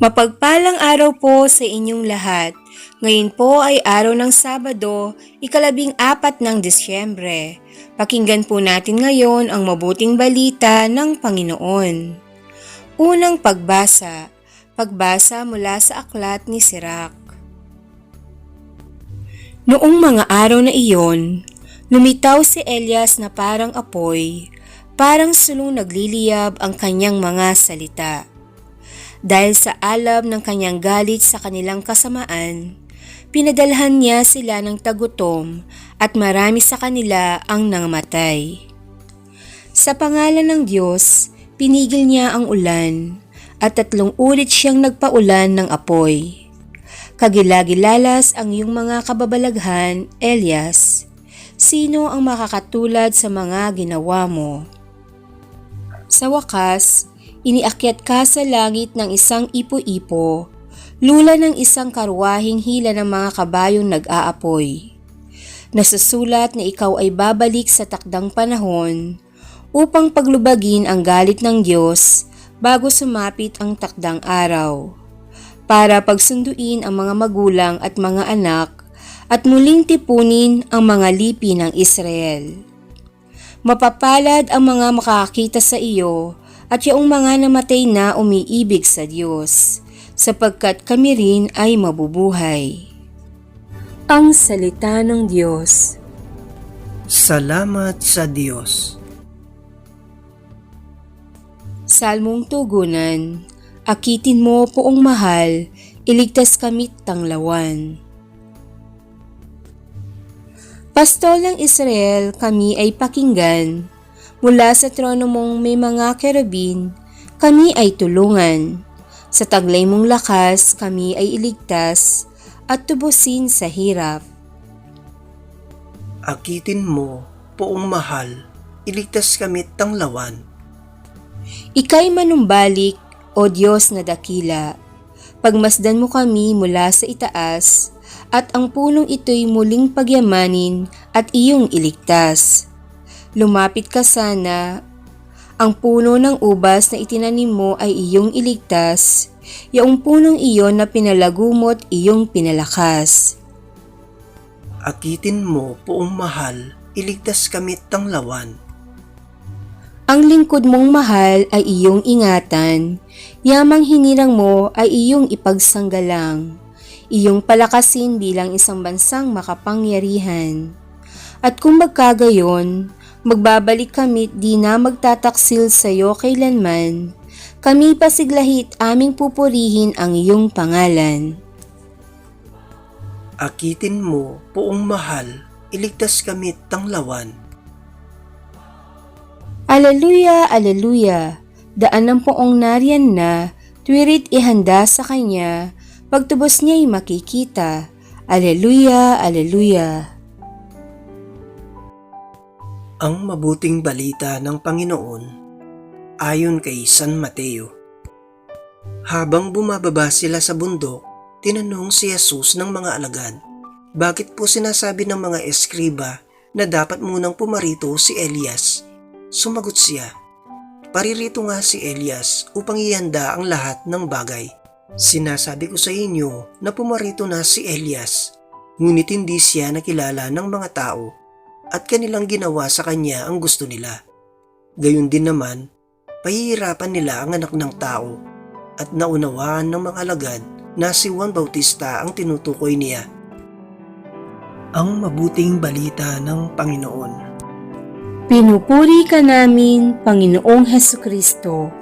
Mapagpalang araw po sa inyong lahat. Ngayon po ay araw ng Sabado, ikalabing apat ng Disyembre. Pakinggan po natin ngayon ang mabuting balita ng Panginoon. Unang pagbasa, pagbasa mula sa aklat ni Sirak. Noong mga araw na iyon, lumitaw si Elias na parang apoy, parang sulong nagliliyab ang kanyang mga salita. Dahil sa alam ng kanyang galit sa kanilang kasamaan, pinadalhan niya sila ng tagutom at marami sa kanila ang nangamatay. Sa pangalan ng Diyos, pinigil niya ang ulan at tatlong ulit siyang nagpaulan ng apoy. Kagilagilalas ang iyong mga kababalaghan, Elias. Sino ang makakatulad sa mga ginawa mo? Sa wakas, iniakyat ka sa langit ng isang ipo-ipo, lula ng isang karwahing hila ng mga kabayong nag-aapoy. Nasusulat na ikaw ay babalik sa takdang panahon upang paglubagin ang galit ng Diyos bago sumapit ang takdang araw, para pagsunduin ang mga magulang at mga anak at muling tipunin ang mga lipi ng Israel. Mapapalad ang mga makakakita sa iyo at yung mga namatay na umiibig sa Diyos, sapagkat kami rin ay mabubuhay. Ang Salita ng Diyos Salamat sa Diyos. Salmong Tugunan Akitin mo poong mahal, iligtas kamit tanglawan. Pastol ng Israel, kami ay pakinggan. Mula sa trono mong may mga kerubin, kami ay tulungan. Sa taglay mong lakas, kami ay iligtas at tubusin sa hirap. Akitin mo, poong mahal, iligtas kami tanglawan. Ika'y manumbalik, O Diyos na dakila. Pagmasdan mo kami mula sa itaas, at ang punong ito'y muling pagyamanin at iyong iligtas. Lumapit ka sana, ang puno ng ubas na itinanim mo ay iyong iligtas, yaong punong iyon na pinalagumot iyong pinalakas. Akitin mo, poong mahal, iligtas kami tanglawan. Ang lingkod mong mahal ay iyong ingatan, yamang hinirang mo ay iyong ipagsanggalang, iyong palakasin bilang isang bansang makapangyarihan. At kung magkagayon, magbabalik kami di na magtataksil sa iyo kailanman, kami pasiglahit aming pupurihin ang iyong pangalan. Akitin mo, poong mahal, iligtas kami tanglawan. Aleluya, aleluya. Daan ng poong nariyan na, tuwirit ihanda sa kanya, pagtubos niya'y makikita. Aleluya, aleluya. Ang mabuting balita ng Panginoon ayon kay San Mateo. Habang bumababa sila sa bundok, tinanong si Jesus ng mga alagad, bakit po sinasabi ng mga eskriba na dapat munang pumarito si Elias? Sumagot siya, paririto nga si Elias upang ihanda ang lahat ng bagay. Sinasabi ko sa inyo na pumarito na si Elias, ngunit hindi siya nakilala ng mga tao at kanilang ginawa sa kanya ang gusto nila. Gayon din naman, pahihirapan nila ang anak ng tao at naunawaan ng mga alagad na si Juan Bautista ang tinutukoy niya. Ang mabuting balita ng Panginoon. Pinupuri ka namin, Panginoong Heso Kristo.